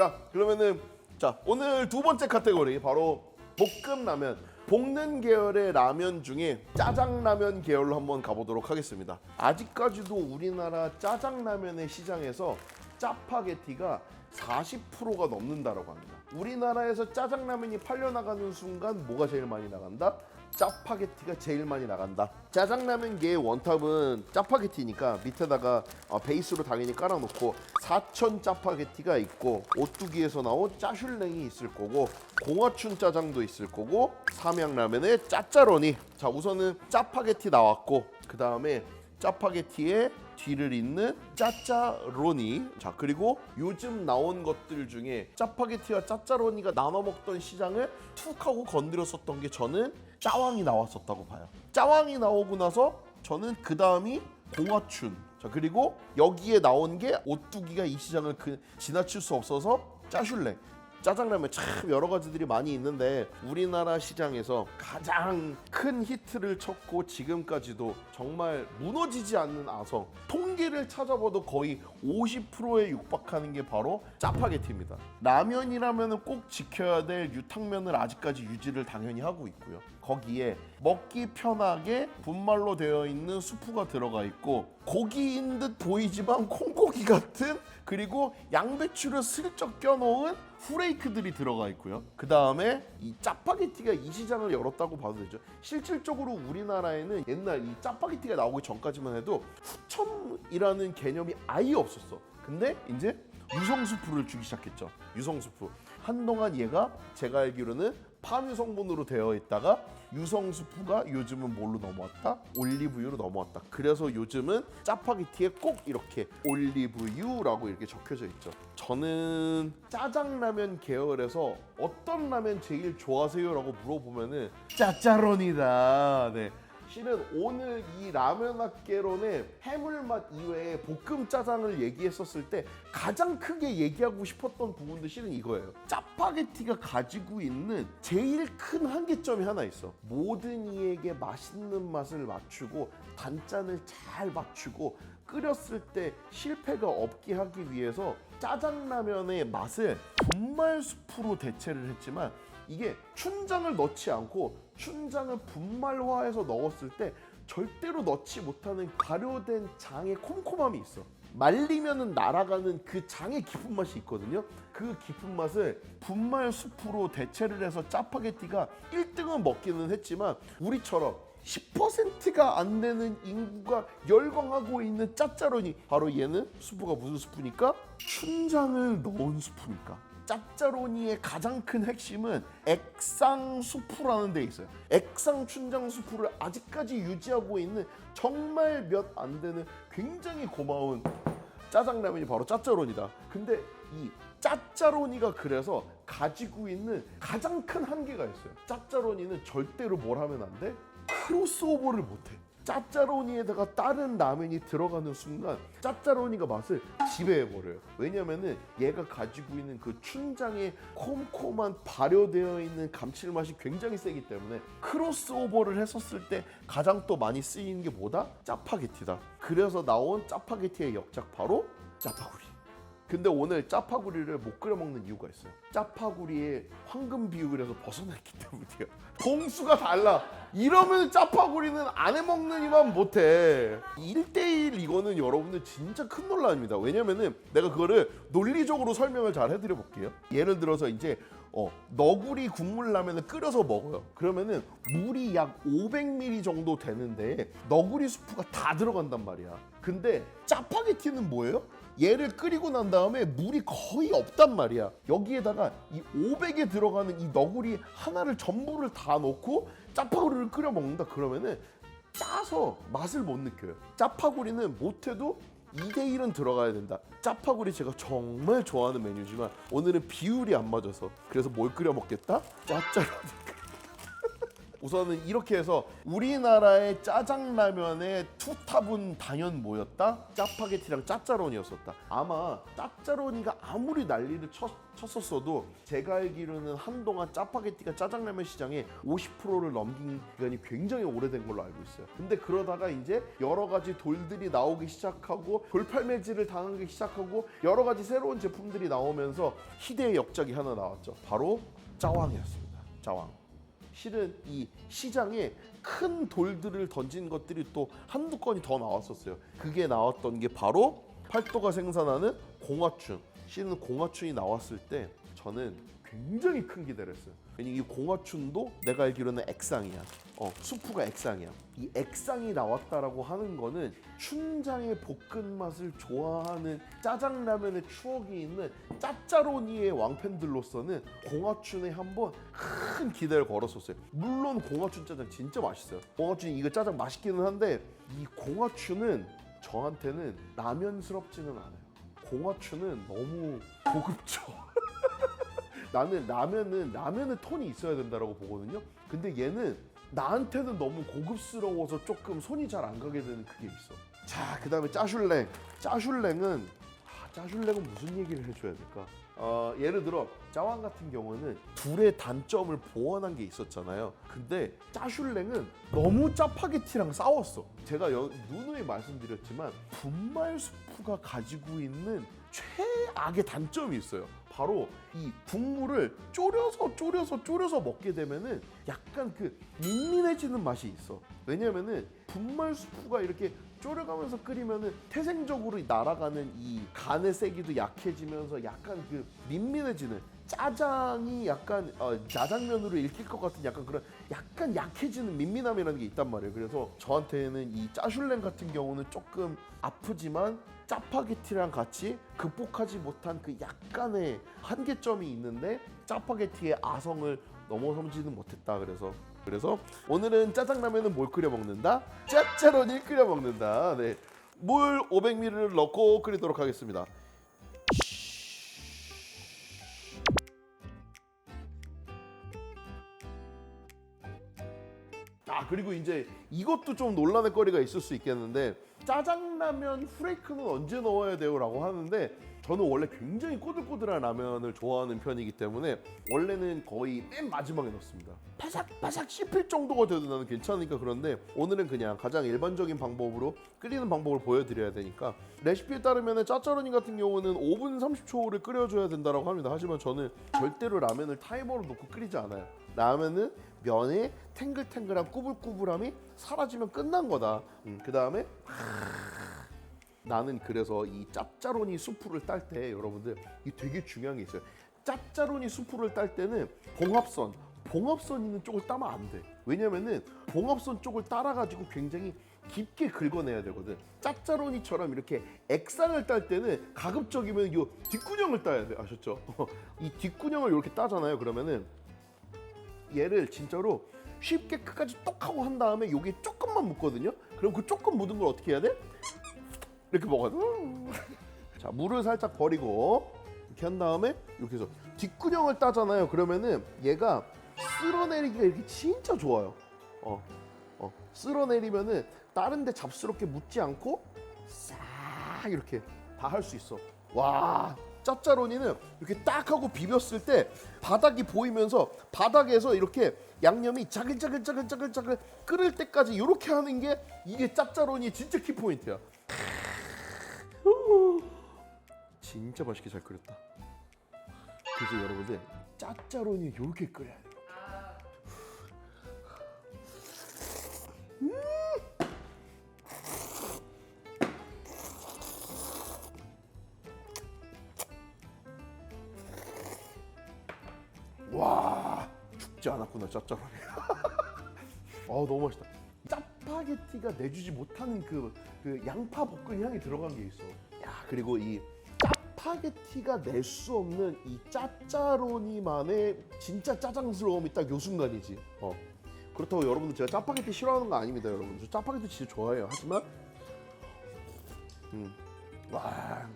자 그러면은 자 오늘 두 번째 카테고리 바로 볶음라면. 볶는 계열의 라면 중에 짜장라면 계열로 한번 가보도록 하겠습니다. 아직까지도 우리나라 짜장라면의 시장에서 짜파게티가 40%가 넘는다라고 합니다. 우리나라에서 짜장라면이 팔려나가는 순간 뭐가 제일 많이 나간다? 짜파게티가 제일 많이 나간다. 짜장라면계의 원탑은 짜파게티니까 밑에다가 어, 베이스로 당연히 깔아놓고 사천 짜파게티가 있고 오뚜기에서 나온 짜슐랭이 있을 거고 공화춘 짜장도 있을 거고 삼양라면의 짜짜로니. 자 우선은 짜파게티 나왔고 그 다음에 짜파게티의 뒤를 잇는 짜짜로니 자 그리고 요즘 나온 것들 중에 짜파게티와 짜짜로니가 나눠 먹던 시장을 툭 하고 건드렸었던 게 저는 짜왕이 나왔었다고 봐요. 짜왕이 나오고 나서 저는 그 다음이 공화춘. 자 그리고 여기에 나온 게 오뚜기가 이 시장을 그 지나칠 수 없어서 짜슐랭. 짜장라면 참 여러 가지들이 많이 있는데 우리나라 시장에서 가장 큰 히트를 쳤고 지금까지도 정말 무너지지 않는 아성. 통계를 찾아봐도 거의 50%에 육박하는 게 바로 짜파게티입니다. 라면이라면 꼭 지켜야 될 유탕면을 아직까지 유지를 당연히 하고 있고요 거기에 먹기 편하게 분말로 되어 있는 수프가 들어가 있고 고기인 듯 보이지만 콩고기 같은 그리고 양배추를 슬쩍 껴놓은 후레이크들이 들어가 있고요. 그 다음에 이 짜파게티가 이 시장을 열었다고 봐도 되죠. 실질적으로 우리나라에는 옛날 이 짜파게티가 나오기 전까지만 해도 후첨이라는 개념이 아예 없었어. 근데 이제 유성수프를 주기 시작했죠. 유성수프. 한동안 얘가 제가 알기로는 파묘 성분으로 되어 있다가 유성수프가 요즘은 뭘로 넘어왔다? 올리브유로 넘어왔다. 그래서 요즘은 짜파게티에 꼭 이렇게 올리브유라고 이렇게 적혀져 있죠. 저는 짜장라면 계열에서 어떤 라면 제일 좋아하세요라고 물어보면은 짜짜론이다. 네. 실은 오늘 이 라면 학개론의 해물맛 이외에 볶음 짜장을 얘기했었을 때 가장 크게 얘기하고 싶었던 부분도 실은 이거예요. 짜파게티가 가지고 있는 제일 큰 한계점이 하나 있어. 모든 이에게 맛있는 맛을 맞추고 단짠을 잘 맞추고 끓였을 때 실패가 없게 하기 위해서 짜장라면의 맛을 분말 수프로 대체를 했지만 이게 춘장을 넣지 않고 춘장을 분말화해서 넣었을 때 절대로 넣지 못하는 발효된 장의 콤콤함이 있어. 말리면은 날아가는 그 장의 깊은 맛이 있거든요. 그 깊은 맛을 분말 수프로 대체를 해서 짜파게티가 1등은 먹기는 했지만 우리처럼 10%가 안 되는 인구가 열광하고 있는 짜짜로니 바로 얘는 수프가 무슨 수프니까 춘장을 넣은 수프니까 짭짜로니의 가장 큰 핵심은 액상 수프라는 데 있어요. 액상 춘장 수프를 아직까지 유지하고 있는 정말 몇 안 되는 굉장히 고마운 짜장라면이 바로 짜짜로니다. 근데 이 짜짜로니가 그래서 가지고 있는 가장 큰 한계가 있어요. 짜짜로니는 절대로 뭘 하면 안 돼? 크로스오버를 못 해. 짜짜로니에다가 다른 라면이 들어가는 순간 짜짜로니가 맛을 지배해버려요. 왜냐면은 얘가 가지고 있는 그 춘장의 콤콤한 발효되어 있는 감칠맛이 굉장히 세기 때문에 크로스오버를 했었을 때 가장 또 많이 쓰이는 게 뭐다? 짜파게티다. 그래서 나온 짜파게티의 역작 바로 짜파구리. 근데 오늘 짜파구리를 못 끓여 먹는 이유가 있어요. 짜파구리의 황금 비율에서 벗어났기 때문이에요. 동수가 달라. 이러면 짜파구리는 안 해 먹는 이만 못해. 1대1 이거는 여러분들 진짜 큰 논란입니다. 왜냐면은 내가 그거를 논리적으로 설명을 잘 해드려 볼게요. 예를 들어서 이제 어, 너구리 국물 라면을 끓여서 먹어요. 그러면은 물이 약 500ml 정도 되는데 너구리 수프가 다 들어간단 말이야. 근데 짜파게티는 뭐예요? 얘를 끓이고 난 다음에 물이 거의 없단 말이야. 여기에다가 이 500에 들어가는 이 너구리 하나를 전부를 다 넣고 짜파구리를 끓여 먹는다 그러면은 짜서 맛을 못 느껴요. 짜파구리는 못해도 2대1은 들어가야 된다. 짜파구리 제가 정말 좋아하는 메뉴지만 오늘은 비율이 안 맞아서 그래서 뭘 끓여 먹겠다? 짜짜로 우선은 이렇게 해서 우리나라의 짜장라면의 투탑은 단연 뭐였다? 짜파게티랑 짜짜로니였었다. 아마 짜짜로니가 아무리 난리를 쳤, 쳤었어도 제가 알기로는 한동안 짜파게티가 짜장라면 시장에 50%를 넘긴 기간이 굉장히 오래된 걸로 알고 있어요. 근데 그러다가 이제 여러 가지 돌들이 나오기 시작하고 돌팔매질을 당하기 시작하고 여러 가지 새로운 제품들이 나오면서 희대의 역작이 하나 나왔죠. 바로 짜왕이었습니다. 짜왕. 실은 이 시장에 큰 돌들을 던진 것들이 또 한두 건이 더 나왔었어요. 그게 나왔던 게 바로 팔도가 생산하는 공화춘. 실은 공화춘이 나왔을 때 저는 굉장히 큰 기대를 했어요. 왜냐면 이 공화춘도 내가 알기로는 액상이야. 어, 수프가 액상이야. 이 액상이 나왔다라고 하는 거는 춘장의 볶은 맛을 좋아하는 짜장라면의 추억이 있는 짜짜로니의 왕팬들로서는 공화춘에 한번 큰 기대를 걸었었어요. 물론 공화춘 짜장 진짜 맛있어요. 공화춘 이거 짜장 맛있기는 한데 이 공화춘은 저한테는 라면스럽지는 않아요. 공화춘은 너무 고급져. 나는 라면은 라면의 톤이 있어야 된다라고 보거든요. 근데 얘는 나한테는 너무 고급스러워서 조금 손이 잘 안 가게 되는 그게 있어. 자, 그다음에 짜슐랭. 짜슐랭은 아, 짜슐랭은 무슨 얘기를 해줘야 될까? 어, 예를 들어 짜왕 같은 경우는 둘의 단점을 보완한 게 있었잖아요. 근데 짜슐랭은 너무 짜파게티랑 싸웠어. 제가 여, 누누이 말씀드렸지만 분말 수프가 가지고 있는 최악의 단점이 있어요. 바로 이 국물을 졸여서 졸여서 졸여서 먹게 되면은 약간 그 밍밍해지는 맛이 있어. 왜냐면은 분말 수프가 이렇게 졸여가면서 끓이면은 태생적으로 날아가는 이 간의 세기도 약해지면서 약간 그 민민해지는 짜장이 약간 어, 짜장면으로 읽힐 것 같은 약간 그런 약간 약해지는 민민함이라는 게 있단 말이에요. 그래서 저한테는 이 짜슐랭 같은 경우는 조금 아프지만 짜파게티랑 같이 극복하지 못한 그 약간의 한계점이 있는데 짜파게티의 아성을 넘어서지는 못했다. 그래서 그래서 오늘은 짜장라면은 뭘 끓여 먹는다? 짜짜로니 끓여 먹는다. 네. 물 500ml를 넣고 끓이도록 하겠습니다. 아 그리고 이제 이것도 좀 논란의 거리가 있을 수 있겠는데 짜장라면 후레이크는 언제 넣어야 돼요 라고 하는데 저는 원래 굉장히 꼬들꼬들한 라면을 좋아하는 편이기 때문에 원래는 거의 맨 마지막에 넣습니다. 바삭바삭 씹힐 정도가 돼도 나는 괜찮으니까 그런데 오늘은 그냥 가장 일반적인 방법으로 끓이는 방법을 보여드려야 되니까 레시피에 따르면 짜짜로니 같은 경우는 5분 30초를 끓여줘야 된다고 합니다. 하지만 저는 절대로 라면을 타이머로 놓고 끓이지 않아요. 라면은 면의 탱글탱글한 꾸불꾸불함이 사라지면 끝난 거다. 음, 그 다음에 나는 그래서 이 짭짜로니 수프를 딸 때 여러분들 이 되게 중요한 게 있어요. 짭짜로니 수프를 딸 때는 봉합선, 봉합선 있는 쪽을 따면 안 돼. 왜냐면은 봉합선 쪽을 따라가지고 굉장히 깊게 긁어내야 되거든. 짭짜로니처럼 이렇게 액상을 딸 때는 가급적이면 이 뒷구녕을 따야 돼. 아셨죠? 이 뒷구녕을 이렇게 따잖아요. 그러면은 얘를 진짜로 쉽게 끝까지 똑 하고 한 다음에 여기 조금만 묻거든요. 그럼 그 조금 묻은 걸 어떻게 해야 돼? 이렇게 먹어야 돼. 자, 물을 살짝 버리고 이렇게 한 다음에 이렇게 해서 뒷구녕을 따잖아요. 그러면은 얘가 쓸어내리기가 이렇게 진짜 좋아요. 어, 어, 쓸어내리면은 다른 데 잡스럽게 묻지 않고 싹 이렇게 다 할 수 있어. 와, 짭짜로니는 이렇게 딱 하고 비볐을 때 바닥이 보이면서 바닥에서 이렇게 양념이 짜글짜글짜글짜글짜글 끓을 때까지 이렇게 하는 게 이게 짭짜로니 진짜 키포인트야. 진짜 맛있게 잘 끓였다. 그래서 여러분들 짭짜로니 이렇게 끓여야 돼요. 와 죽지 않았구나 짭짜로니. 아 너무 맛있다. 짜파게티가 내주지 못하는 그, 그 양파 볶은 향이 들어간 게 있어. 야 그리고 이 짜파게티가 낼 수 없는 이 짜짜로니만의 진짜 짜장스러움이 딱 요 순간이지. 어. 그렇다고 여러분들 제가 짜파게티 싫어하는 거 아닙니다, 여러분. 저 짜파게티 진짜 좋아해요. 하지만 음. 와.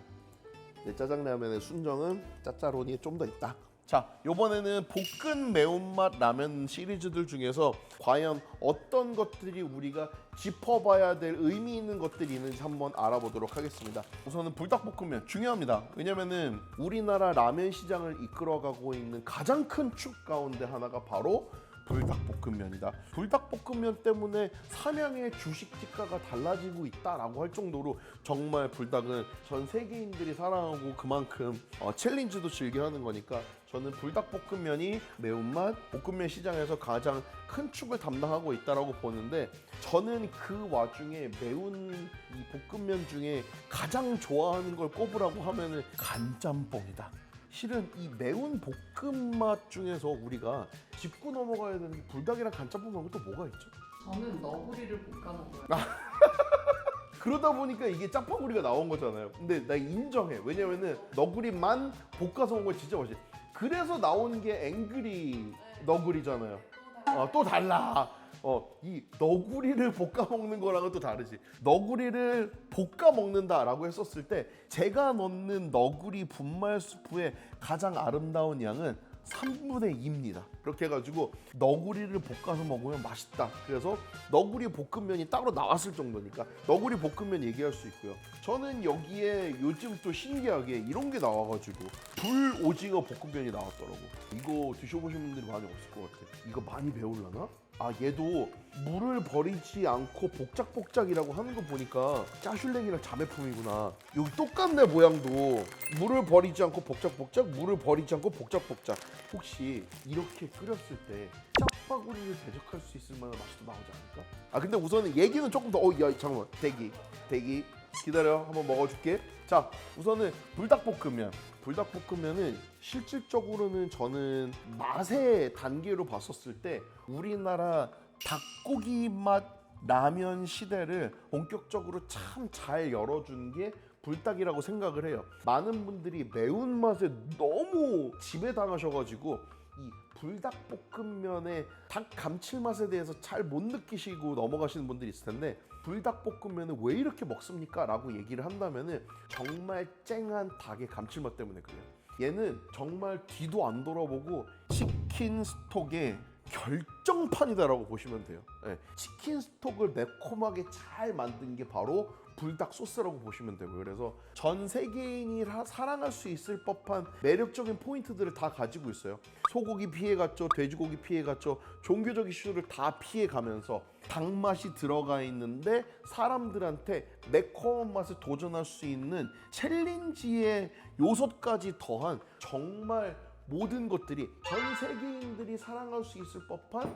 내 짜장라면의 순정은 짜짜로니에 좀 더 있다. 자, 이번에는 볶은 매운맛 라면 시리즈들 중에서 과연 어떤 것들이 우리가 짚어봐야 될 의미 있는 것들이 있는지 한번 알아보도록 하겠습니다. 우선은 불닭볶음면 중요합니다. 왜냐면은 우리나라 라면 시장을 이끌어가고 있는 가장 큰 축 가운데 하나가 바로 불닭볶음면이다. 불닭볶음면 때문에 삼양의 주식 지가가 달라지고 있다라고 할 정도로 정말 불닭은 전 세계인들이 사랑하고 그만큼 어, 챌린지도 즐겨하는 거니까 저는 불닭볶음면이 매운맛 볶음면 시장에서 가장 큰 축을 담당하고 있다라고 보는데 저는 그 와중에 매운 이 볶음면 중에 가장 좋아하는 걸 꼽으라고 하면은 간짬뽕이다. 실은 이 매운 볶음 맛 중에서 우리가 짚고 넘어가야 되는 게 불닭이랑 간짬뽕 말고 또 뭐가 있죠? 저는 너구리를 볶아 먹어요. 그러다 보니까 이게 짜파구리가 나온 거잖아요. 근데 나 인정해. 왜냐면은 너구리만 볶아서 먹은 거 진짜 맛있어. 그래서 나온 게 앵그리 너구리잖아요. 어, 또 달라. 어, 이 너구리를 볶아 먹는 거랑은 또 다르지. 너구리를 볶아 먹는다라고 했었을 때 제가 넣는 너구리 분말 수프의 가장 아름다운 양은 3분의 2입니다. 그렇게 해가지고 너구리를 볶아서 먹으면 맛있다. 그래서 너구리 볶음면이 따로 나왔을 정도니까 너구리 볶음면 얘기할 수 있고요. 저는 여기에 요즘 또 신기하게 이런 게 나와가지고 불 오징어 볶음면이 나왔더라고. 이거 드셔보신 분들이 많이 없을 것 같아. 이거 많이 배울라나? 아 얘도 물을 버리지 않고 복작복작이라고 하는 거 보니까 짜슐랭이랑 자매품이구나. 여기 똑같네 모양도. 물을 버리지 않고 복작복작 물을 버리지 않고 복작복작. 혹시 이렇게 끓였을 때 짜파구리를 대적할 수 있을 만한 맛이 또 나오지 않을까? 아 근데 우선은 얘기는 조금 더어야 잠깐만. 대기 대기. 기다려. 한번 먹어줄게. 자 우선은 불닭볶음면 불닭볶음면은 실질적으로는 저는 맛의 단계로 봤었을 때 우리나라 닭고기 맛 라면 시대를 본격적으로 참 잘 열어준 게 불닭이라고 생각을 해요. 많은 분들이 매운맛에 너무 지배당하셔가지고 이 불닭볶음면의 닭 감칠맛에 대해서 잘 못 느끼시고 넘어가시는 분들이 있을 텐데 불닭볶음면은 왜 이렇게 먹습니까? 라고 얘기를 한다면은 정말 쨍한 닭의 감칠맛 때문에 그래요. 얘는 정말 뒤도 안 돌아보고 치킨 스톡의 결정판이다라고 보시면 돼요. 예, 치킨 스톡을 매콤하게 잘 만든 게 바로 불닭 소스라고 보시면 되고요. 그래서 전 세계인이 라- 사랑할 수 있을 법한 매력적인 포인트들을 다 가지고 있어요. 소고기 피해갔죠, 돼지고기 피해갔죠, 종교적 이슈를 다 피해가면서 닭맛이 들어가 있는데 사람들한테 매콤한 맛을 도전할 수 있는 챌린지의 요소까지 더한 정말 모든 것들이 전 세계인들이 사랑할 수 있을 법한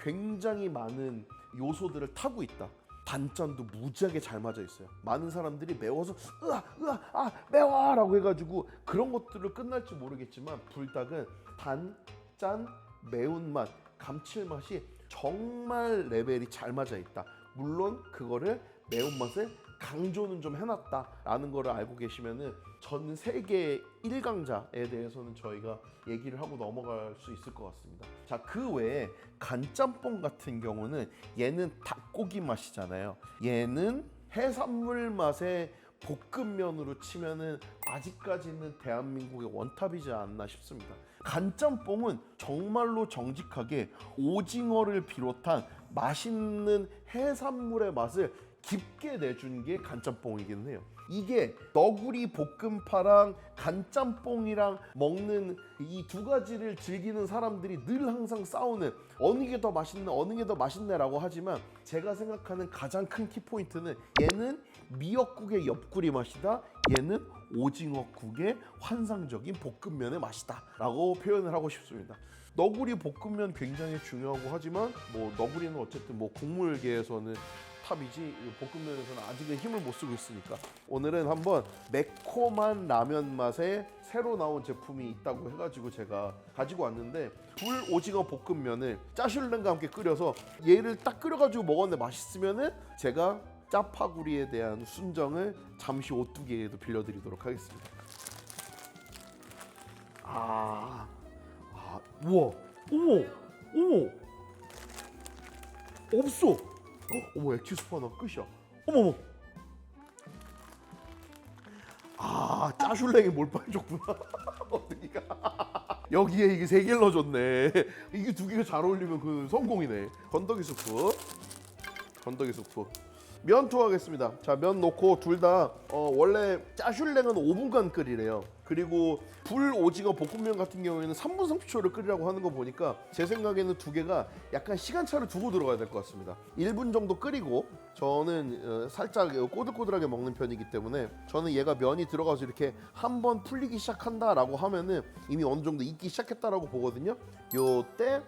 굉장히 많은 요소들을 타고 있다. 단짠도 무지하게 잘 맞아 있어요. 많은 사람들이 매워서 으아 으아 아 매워 라고 해가지고 그런 것들을 끝날지 모르겠지만 불닭은 단, 짠, 매운맛, 감칠맛이 정말 레벨이 잘 맞아 있다. 물론 그거를 매운맛을 강조는 좀 해놨다라는 거를 알고 계시면은 전 세계 1강자에 대해서는 저희가 얘기를 하고 넘어갈 수 있을 것 같습니다. 자, 그 외에 간짬뽕 같은 경우는 얘는 닭고기 맛이잖아요. 얘는 해산물 맛의 볶음면으로 치면은 아직까지는 대한민국의 원탑이지 않나 싶습니다. 간짬뽕은 정말로 정직하게 오징어를 비롯한 맛있는 해산물의 맛을 깊게 내준 게 간짬뽕이긴 해요. 이게 너구리 볶음파랑 간짬뽕이랑 먹는 이 두 가지를 즐기는 사람들이 늘 항상 싸우는 어느 게 더 맛있네 어느 게 더 맛있네라고 하지만 제가 생각하는 가장 큰 키포인트는 얘는 미역국의 옆구리 맛이다 얘는 오징어국의 환상적인 볶음면의 맛이다라고 표현을 하고 싶습니다. 너구리 볶음면 굉장히 중요하고 하지만 뭐 너구리는 어쨌든 뭐 국물계에서는 탑이지 이 볶음면에서는 아직은 힘을 못 쓰고 있으니까 오늘은 한번 매콤한 라면 맛에 새로 나온 제품이 있다고 해가지고 제가 가지고 왔는데 불 오징어 볶음면을 짜슐랭과 함께 끓여서 얘를 딱 끓여가지고 먹었는데 맛있으면은 제가 짜파구리에 대한 순정을 잠시 오뚜기에도 빌려드리도록 하겠습니다. 아, 아, 우와, 어머, 어머, 없어. 어, 어머 액티 스프 하나 끝이야. 어머 어머. 아 짜슐랭이 몰빵해줬구나. 어떡이가. 여기에 이게 세 개를 넣어줬네. 이게 두 개가 잘 어울리면 그 성공이네. 건더기 수프. 건더기 수프. 면 투하겠습니다. 자, 면 넣고 둘 다 어, 원래 짜슐랭은 5분간 끓이래요. 그리고 불 오징어 볶음면 같은 경우에는 3분 30초를 끓이라고 하는 거 보니까 제 생각에는 두 개가 약간 시간차를 두고 들어가야 될 것 같습니다. 1분 정도 끓이고 저는 어, 살짝 꼬들꼬들하게 먹는 편이기 때문에 저는 얘가 면이 들어가서 이렇게 한번 풀리기 시작한다라고 하면은 이미 어느 정도 익기 시작했다라고 보거든요. 요때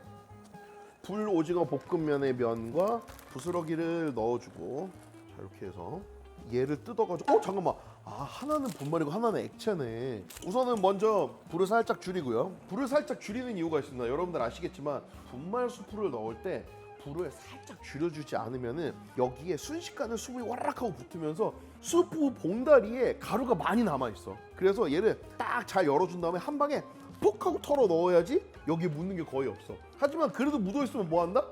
불 오징어 볶음면의 면과 부스러기를 넣어주고 자 이렇게 해서 얘를 뜯어가지고 어 잠깐만 아 하나는 분말이고 하나는 액체네 우선은 먼저 불을 살짝 줄이고요 불을 살짝 줄이는 이유가 있습니다 여러분들 아시겠지만 분말 수프를 넣을 때 불을 살짝 줄여주지 않으면은 여기에 순식간에 수분이 와락 하고 붙으면서 수프 봉다리에 가루가 많이 남아 있어. 그래서 얘를 딱 잘 열어준 다음에 한 방에 톡 하고 털어 넣어야지 여기에 묻는 게 거의 없어. 하지만 그래도 묻어 있으면 뭐 한다?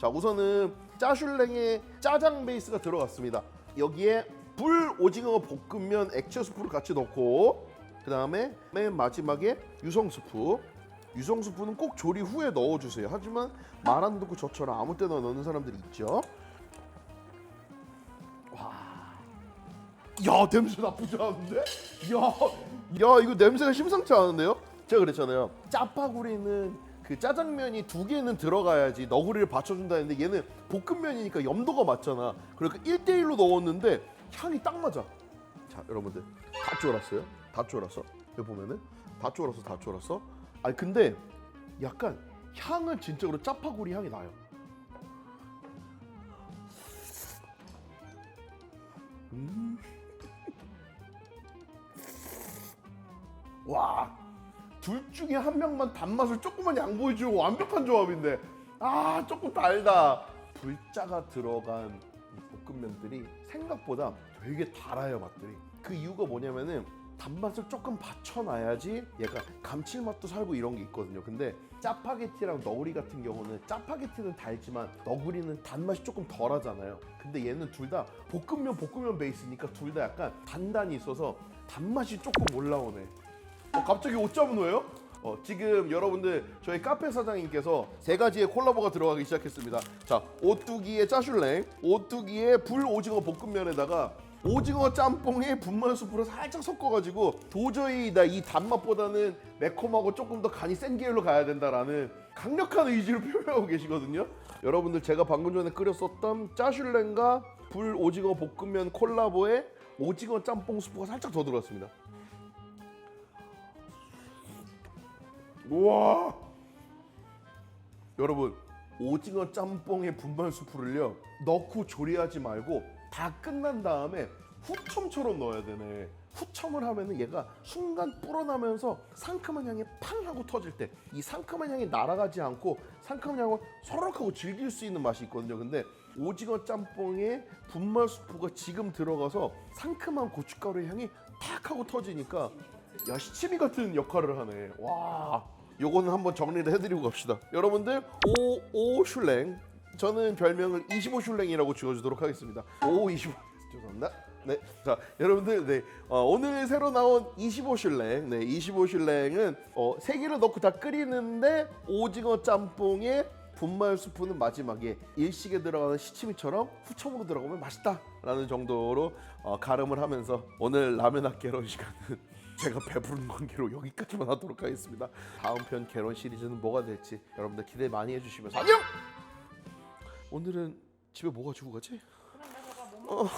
자 우선은 짜슐랭의 짜장 베이스가 들어갔습니다. 여기에 불 오징어 볶음면 액체 수프를 같이 넣고 그 다음에 맨 마지막에 유성 수프 유성 수프는 꼭 조리 후에 넣어주세요. 하지만 말 안 듣고 저처럼 아무 때나 넣는 사람들이 있죠. 와, 야 냄새 나쁘지 않은데? 야, 야 이거 냄새가 심상치 않은데요? 제가 그랬잖아요. 짜파구리는 그 짜장면이 두 개는 들어가야지 너구리를 받쳐준다 했는데 얘는 볶음면이니까 염도가 맞잖아. 그러니까 1대1로 넣었는데 향이 딱 맞아. 자 여러분들 다 쫄았어요? 다 쫄았어? 여기 보면은 다 쫄았어 다 쫄았어? 아니 근데 약간 향은 진짜로 짜파구리 향이 나요. 음. 와, 둘 중에 한 명만 단맛을 조금만 양보해 주고 완벽한 조합인데 아 조금 달다. 불자가 들어간 이 볶음면들이 생각보다 되게 달아요 맛들이. 그 이유가 뭐냐면은 단맛을 조금 받쳐놔야지 얘가 감칠맛도 살고 이런 게 있거든요. 근데 짜파게티랑 너구리 같은 경우는 짜파게티는 달지만 너구리는 단맛이 조금 덜 하잖아요. 근데 얘는 둘 다 볶음면 볶음면 베이스니까 둘 다 약간 단단히 있어서 단맛이 조금 올라오네. 어, 갑자기 5점은 왜요? 어, 지금 여러분들 저희 카페 사장님께서 세 가지의 콜라보가 들어가기 시작했습니다. 자, 오뚜기의 짜슐랭, 오뚜기의 불 오징어 볶음면에다가 오징어 짬뽕에 분말 수프를 살짝 섞어가지고 도저히 나 이 단맛보다는 매콤하고 조금 더 간이 센 계열로 가야 된다라는 강력한 의지를 표현하고 계시거든요. 여러분들 제가 방금 전에 끓였었던 짜슐랭과 불 오징어 볶음면 콜라보에 오징어 짬뽕 수프가 살짝 더 들어갔습니다. 우와. 여러분 오징어 짬뽕에 분말 수프를요 넣고 조리하지 말고 다 끝난 다음에 후첨처럼 넣어야 되네. 후첨을 하면은 얘가 순간 불어나면서 상큼한 향이 팡 하고 터질 때 이 상큼한 향이 날아가지 않고 상큼한 향을 소록하고 즐길 수 있는 맛이 있거든요. 근데 오징어 짬뽕에 분말 수프가 지금 들어가서 상큼한 고춧가루의 향이 탁 하고 터지니까 야 시치미 같은 역할을 하네. 와, 요거는 한번 정리를 해드리고 갑시다. 여러분들 오오 슐랭, 저는 별명을 25 슐랭이라고 지어주도록 하겠습니다. 오 25 죄송합니다. 네, 자 여러분들 네 어, 오늘 새로 나온 25 슐랭, 네 25 슐랭은 어, 세 개를 넣고 다 끓이는데 오징어 짬뽕에 분말 수프는 마지막에 일식에 들어가는 시치미처럼 후첨으로 들어가면 맛있다라는 정도로 어, 가름을 하면서 오늘 라면 학개론 시간은 제가 배부른 관계로 여기까지만 하도록 하겠습니다. 다음 편 개론 시리즈는 뭐가 될지 여러분들 기대 많이 해주시면서 안녕. 오늘은 집에 뭐 가지고 가지? 뭐먹